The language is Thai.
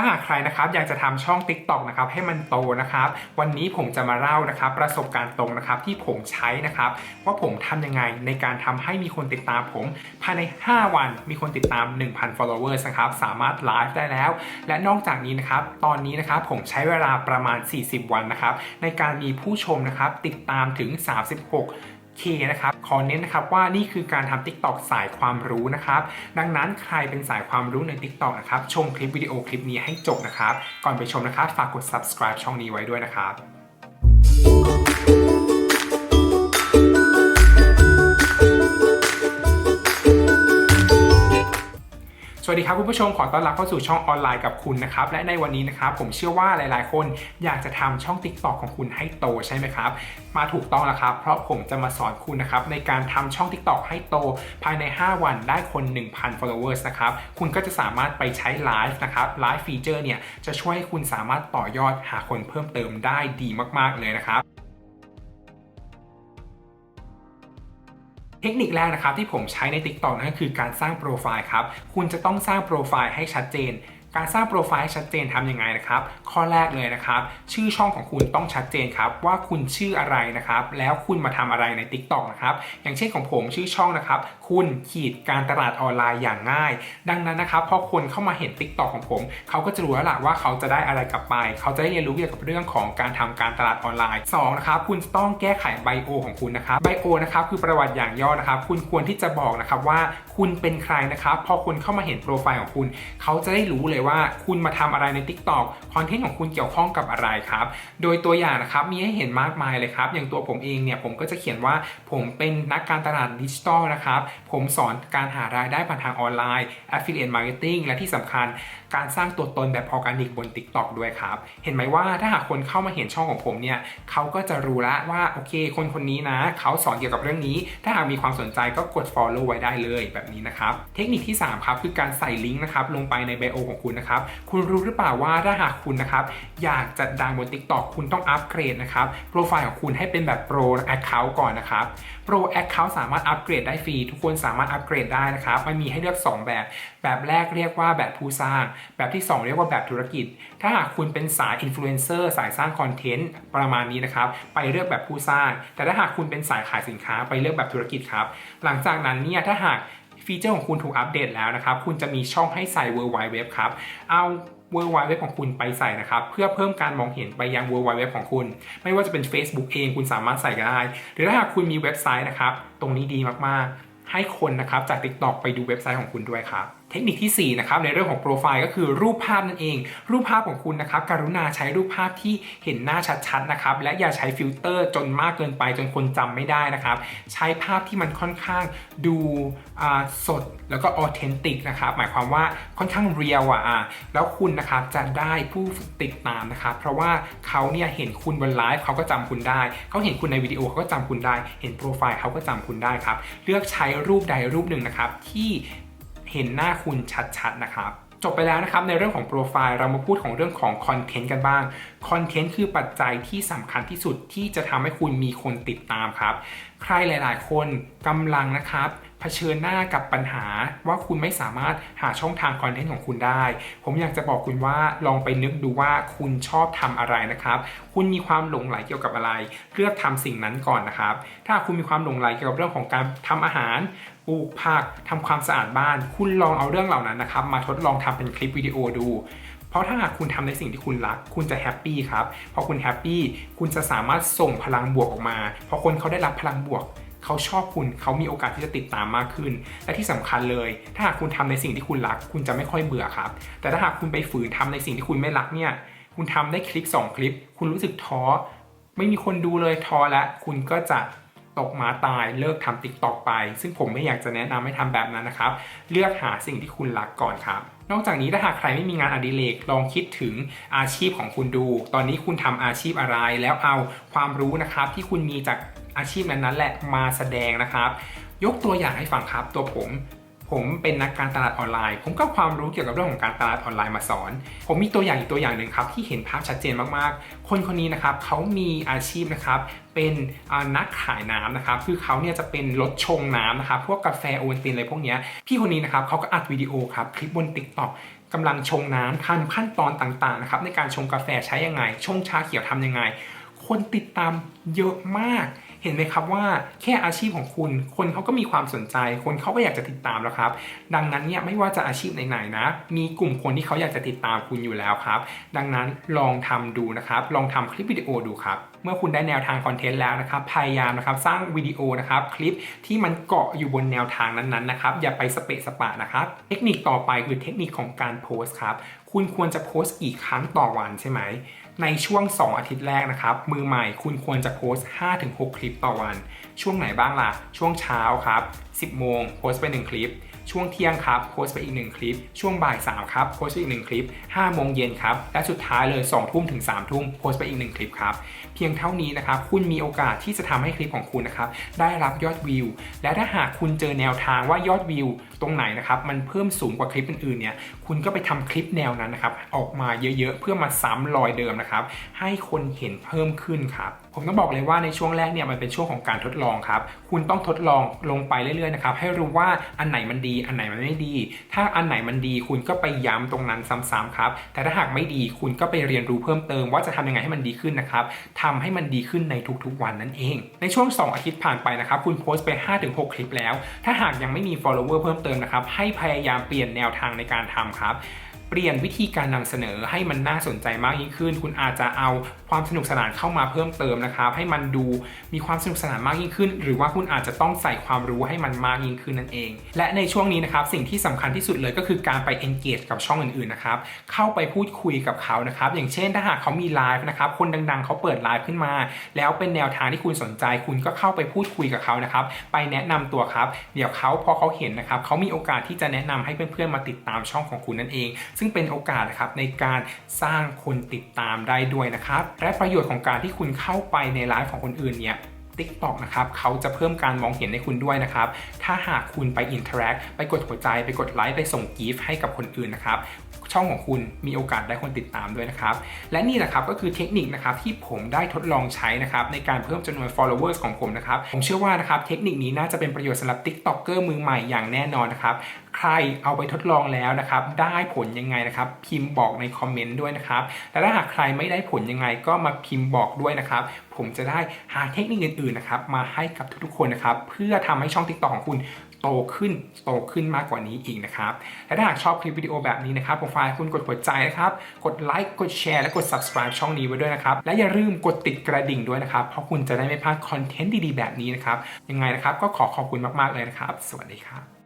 ถ้าหากใครนะครับอยากจะทำช่อง TikTok นะครับให้มันโตนะครับวันนี้ผมจะมาเล่านะครับประสบการณ์ตรงนะครับที่ผมใช้นะครับว่าผมทำยังไงในการทำให้มีคนติดตามผม ภายใน 5 วันมีคนติดตาม 1,000 followers นะครับสามารถไลฟ์ได้แล้ว และนอกจากนี้นะครับตอนนี้นะครับผมใช้เวลาประมาณ 40 วันนะครับในการมีผู้ชมนะครับติดตามถึง 36 K นะครับขอเน้นนะครับว่านี่คือการทำ TikTok สายความรู้นะครับดังนั้นใครเป็นสายความรู้ใน TikTok นะครับชมคลิปวิดีโอคลิปนี้ให้จบนะครับก่อนไปชมนะครับฝากกด subscribe ช่องนี้ไว้ด้วยนะครับ วัสดีครับคุณผู้ชมขอต้อนรับเข้าสู่ช่องออนไลน์กับคุณนะครับและในวันนี้นะครับผมเชื่อว่าหลาย ๆ คนอยากจะทำช่อง TikTok ของคุณให้โตใช่ไหมครับมาถูกต้องแล้วครับ เพราะผมจะมาสอนคุณนะครับในการทำช่อง TikTok ให้โต ภายใน 5 วันได้คน 1,000 followers นะครับคุณก็จะสามารถไปใช้ไลฟ์นะครับไลฟ์ฟีเจอร์เนี่ยจะช่วยให้คุณสามารถต่อยอดหาคนเพิ่มเติมได้ดีมาก ๆ เลยนะครับ เทคนิคแรกนะครับที่ผมใช้ใน TikTok นั่นก็คือการสร้างโปรไฟล์ครับ คุณจะต้องสร้างโปรไฟล์ให้ชัดเจน การสร้างโปรไฟล์ให้ชัดเจนทำยังไงนะครับ ข้อแรกเลยนะครับ ชื่อช่องของคุณต้องชัดเจนครับว่าคุณชื่ออะไรนะครับ แล้วคุณมาทำอะไรใน TikTok นะครับ อย่างเช่นของผมชื่อช่องนะครับ คุณขีดการตลาดออนไลน์อย่างง่าย ดังนั้นนะครับพอคนเข้ามาเห็น TikTok ของผม เขาก็จะรู้แล้วล่ะว่าเขาจะได้อะไรกลับไป เขาจะได้เรียนรู้เกี่ยวกับเรื่องของการทำการตลาดออนไลน์2นะครับคุณต้องแก้ไขไบโอของคุณนะครับไบโอนะครับคือประวัติอย่างย่อนะครับ คุณควรที่จะบอกนะครับว่าคุณเป็นใครนะครับ พอคนเข้ามาเห็นโปรไฟล์ของคุณ เขาจะได้รู้เลยว่าคุณมาทำอะไรใน TikTok คอนเทนต์ของคุณเกี่ยวข้องกับอะไรครับ โดยตัวอย่างนะครับมีให้เห็นมากมายเลยครับ อย่างตัวผมเองเนี่ยผมก็จะเขียนว่าผมเป็นนักการตลาดดิจิทัลนะครับ ผมสอนการหารายได้ผ่านทางออนไลน์ Affiliate Marketing และที่สำคัญ การสร้างตัวตนแบบออร์แกนิกบน TikTok ด้วยครับ เห็นไหมว่าถ้าหากคนเข้ามาเห็นช่องของผมเนี่ยเขาก็จะรู้ล้วว่าโอเค คนคนนี้นะเขาสอนเกี่ยวกับเรื่องนี้ ถ้าหากมีความสนใจก็กด follow ไว้ได้เลยแบบนี้นะครับ เทคนิคที่ 3 ครับ คือการใส่ลิงก์นะครับลงไปในไบโอของคุณนะครับ คุณรู้หรือเปล่าว่าถ้าหากคุณนะครับอยากจะดังบน TikTok คุณต้องอัปเกรดนะครับโปรไฟล์ของคุณให้เป็นแบบ Pro Account ก่อนนะครับ Pro Account สามารถอัปเกรดได้ฟรีทุกคนสามารถอัปเกรดได้นะครับมันมีให้เลือก 2 แบบ แบบแรกเรียกว่าแบบผู้สร้างแบบที่ 2 เรียกว่าแบบธุรกิจ ถ้าหากคุณเป็นสายอินฟลูเอนเซอร์สายสร้างคอนเทนต์ประมาณนี้นะครับ ไปเลือกแบบผู้สร้าง แต่ถ้าหากคุณเป็นสายขายสินค้าไปเลือกแบบธุรกิจครับ หลังจากนั้นเนี่ยถ้าหากฟีเจอร์ของคุณถูกอัปเดตแล้วนะครับ คุณจะมีช่องให้ใส่ World Wide Web ครับ เอา World Wide Web ของคุณไปใส่นะครับ เพื่อเพิ่มการมองเห็นไปยัง World Wide Web ของคุณ ไม่ว่าจะเป็น Facebook เองคุณสามารถใส่ก็ได้ หรือถ้าหากคุณมีเว็บไซต์นะครับ ตรงนี้ดีมากๆ ให้คนนะครับจาก TikTok ไปดูเว็บไซต์ของคุณด้วยครับ เทคนิคที่ 4 นะครับในเรื่องของโปรไฟล์ก็คือรูปภาพนั่นเอง รูปภาพของคุณนะครับกรุณาใช้รูปภาพที่เห็นหน้าชัดๆนะครับและอย่าใช้ฟิลเตอร์จนมากเกินไปจนคนจำไม่ได้นะครับ ใช้ภาพที่มันค่อนข้างดูสดแล้วก็ออเทนติกนะครับหมายความว่าค่อนข้างเรียลอะอะแล้วคุณนะครับจะได้ผู้ติดตามนะครับ เพราะว่าเขาเนี่ยเห็นคุณบนไลฟ์เขาก็จำคุณได้ เขาเห็นคุณในวิดีโอเขาก็จำคุณได้ เห็นโปรไฟล์เขาก็จำคุณได้ครับเลือกใช้รูปใดรูปหนึ่งนะครับที่ เห็นหน้าคุณชัดๆนะครับจบไปแล้วนะครับในเรื่องของโปรไฟล์เรามาพูดของเรื่องของคอนเทนต์กันบ้างคอนเทนต์คือปัจจัยที่สำคัญที่สุดที่จะทำให้คุณมีคนติดตามครับใครหลาย ๆ คนกำลังนะครับเผชิญหน้ากับปัญหาว่าคุณไม่สามารถหาช่องทางคอนเทนต์ของคุณได้ ผมอยากจะบอกคุณว่าลองไปนึกดูว่าคุณชอบทำอะไรนะครับ คุณมีความหลงไหลเกี่ยวกับอะไร เลือกทำสิ่งนั้นก่อนนะครับ ถ้าคุณมีความหลงไหลเกี่ยวกับเรื่องของการทำอาหารปลูกผักทำความสะอาดบ้าน คุณลองเอาเรื่องเหล่านั้นนะครับ มาทดลองทำเป็นคลิปวิดีโอดู เพราะถ้าหากคุณทำในสิ่งที่คุณรัก คุณจะแฮปปี้ครับพอคุณแฮปปี้คุณจะสามารถส่งพลังบวกออกมาพอคนเขาได้รับพลังบวกเขาชอบคุณเขามีโอกาสที่จะติดตามมากขึ้น และที่สำคัญเลย ถ้าหากคุณทำในสิ่งที่คุณรัก คุณจะไม่ค่อยเบื่อครับ แต่ถ้าหากคุณไปฝืนทำในสิ่งที่คุณไม่รักเนี่ย คุณทำได้คลิป 2 คลิป คุณรู้สึกท้อ ไม่มีคนดูเลยท้อแล้วคุณก็จะตกมาตายเลิกทำติ๊กตอกไป ซึ่งผมไม่อยากจะแนะนำให้ทำแบบนั้นนะครับ เลือกหาสิ่งที่คุณรักก่อนครับ นอกจากนี้ถ้าหากใครไม่มีงานอดิเรกลองคิดถึงอาชีพของคุณดู ตอนนี้คุณทำอาชีพอะไร แล้วเอาความรู้นะครับที่คุณมีจากอาชีพนั้นๆแหละมาแสดงนะครับ ยกตัวอย่างให้ฟังครับตัวผม ผมเป็นนักการตลาดออนไลน์ ผมก็ความรู้เกี่ยวกับเรื่องของการตลาดออนไลน์มาสอน ผมมีตัวอย่างอีกตัวอย่างหนึ่งครับที่เห็นภาพชัดเจนมากๆ คนคนนี้นะครับเขามีอาชีพนะครับเป็นนักขายน้ำนะครับคือเขาเนี่ยจะเป็นรถชงน้ำนะครับพวกกาแฟโอวัลตินอะไรพวกนี้พี่คนนี้นะครับเขาก็อัดวิดีโอครับคลิปบน TikTok กกำลังชงน้ำทำขั้นตอนต่างๆนะครับในการชงกาแฟใช้ยังไง ชงชาเขียวทำยังไง คนติดตามเยอะมาก ห็นไหมครับว่าแค่อาชีพของคุณ คนเขาก็มีความสนใจ คนเขาก็อยากจะติดตามแล้วครับ ดังนั้นเนี่ยไม่ว่าจะอาชีพไหนๆนะ มีกลุ่มคนที่เขาอยากจะติดตามคุณอยู่แล้วครับ ดังนั้นลองทำดูนะครับ ลองทำคลิปวิดีโอดูครับ เมื่อคุณได้แนวทางคอนเทนต์แล้วนะครับ พยายามนะครับสร้างวิดีโอนะครับคลิปที่มันเกาะอยู่บนแนวทางนั้นๆนะครับ อย่าไปสเปะสปะนะครับ เทคนิคต่อไปคือเทคนิคของการโพสต์ครับ คุณควรจะโพสต์กี่ครั้งต่อวันใช่ไหม ในช่วง 2 อาทิตย์แรกนะครับ มือใหม่คุณควรจะโพสต์ 5-6 คลิปต่อวัน ช่วงไหนบ้างล่ะ ช่วงเช้าครับ 10 โมงโพสต์ไป 1 คลิป ช่วงเที่ยงครับโพสไปอีก 1 คลิป ช่วงบ่าย3ครับโพสไปอีก 1 คลิป5โมงเย็นครับ และสุดท้ายเลย2ทุ่มถึง3ทุ่มโพสไปอีก 1 คลิปครับ เพียงเท่านี้นะครับคุณมีโอกาสที่จะทำให้คลิปของคุณนะครับได้รับยอดวิว และถ้าหากคุณเจอแนวทางว่ายอดวิว ตรงไหนนะครับมันเพิ่มสูงกว่าคลิปอื่นๆเนี่ยคุณก็ไปทำคลิปแนวนั้นนะครับออกมาเยอะๆ เพื่อมาซ้ำรอยเดิมนะครับให้คนเห็นเพิ่มขึ้นครับ ผมต้องบอกเลยว่าในช่วงแรกเนี่ยมันเป็นช่วงของการทดลองครับ คุณต้องทดลองลงไปเรื่อยๆนะครับให้รู้ว่าอันไหนมันดี อันไหนมันไม่ดี ถ้าอันไหนมันดี คุณก็ไปย้ำตรงนั้นซ้ำๆครับ แต่ถ้าหากไม่ดีคุณก็ไปเรียนรู้เพิ่มเติมว่าจะทำยังไงให้มันดีขึ้นนะครับทำให้มันดีขึ้นในทุกๆวันนั่นเอง ในช่วง 2 อาทิตย์ผ่านไปนะครับ คุณโพสต์ไป 5-6 คลิปแล้ว ถ้าหากยังไม่มี follower เพิ่มเติมนะครับ ให้พยายามเปลี่ยนแนวทางในการทำครับเปลี่ยนวิธีการนำเสนอให้มันน่าสนใจมากยิ่งขึ้น คุณอาจจะเอา ความสนุกสนานเข้ามาเพิ่มเติมนะครับให้มันดูมีความสนุกสนานมากยิ่งขึ้น หรือว่าคุณอาจจะต้องใส่ความรู้ให้มันมากยิ่งขึ้นนั่นเอง และในช่วงนี้นะครับสิ่งที่สำคัญที่สุดเลยก็คือการไป engage กับช่องอื่นๆนะครับเข้าไปพูดคุยกับเขานะครับอย่างเช่นถ้าหากเขามีไลฟ์นะครับคนดังๆเขาเปิดไลฟ์ขึ้นมา แล้วเป็นแนวทางที่คุณสนใจ คุณก็เข้าไปพูดคุยกับเขานะครับไปแนะนำตัวครับเดี๋ยวเขาพอเขาเห็นนะครับเขามีโอกาสที่จะแนะนำให้เพื่อนๆมาติดตามช่องของคุณนั่นเอง ซึ่งเป็นโอกาสนะครับในการสร้างคนติดตามได้ด้วยนะครับและประโยชน์ของการที่คุณเข้าไปในไลฟ์ของคนอื่นเนี่ย TikTok นะครับเขาจะเพิ่มการมองเห็นให้คุณด้วยนะครับ ถ้าหากคุณไปอินเทอร์แอคไปกดหัวใจไปกดไลค์ไปส่งกิฟต์ให้กับคนอื่นนะครับช่องของคุณมีโอกาสได้คนติดตามด้วยนะครับ และนี่แหละครับก็คือเทคนิคนะครับที่ผมได้ทดลองใช้นะครับในการเพิ่มจำนวน followers ของผมนะครับ ผมเชื่อว่านะครับเทคนิคนี้น่าจะเป็นประโยชน์สำหรับ TikToker มือใหม่อย่างแน่นอนนะครับ ใครเอาไปทดลองแล้วนะครับ ได้ผลยังไงนะครับ พิมพ์บอกในคอมเมนต์ด้วยนะครับแต่ถ้าหากใครไม่ได้ผลยังไงก็มาพิมพ์บอกด้วยนะครับ ผมจะได้หาเทคนิคอื่นๆนะครับมาให้กับทุกๆคนนะครับ เพื่อทำให้ช่อง TikTok ของคุณโตขึ้นโตขึ้นมากกว่านี้อีกนะครับ และถ้าหากชอบคลิปวิดีโอแบบนี้นะครับผมฝากให้คุณกดหัวใจนะครับ กดไลค์กดแชร์และกด subscribe ช่องนี้ไว้ด้วยนะครับ และอย่าลืมกดติดกระดิ่งด้วยนะครับ เพราะคุณจะได้ไม่พลาดคอนเทนต์ดีๆ แบบนี้นะครับ ยังไงนะครับก็ขอขอบคุณมากๆเลยนะครับ สวัสดีครับ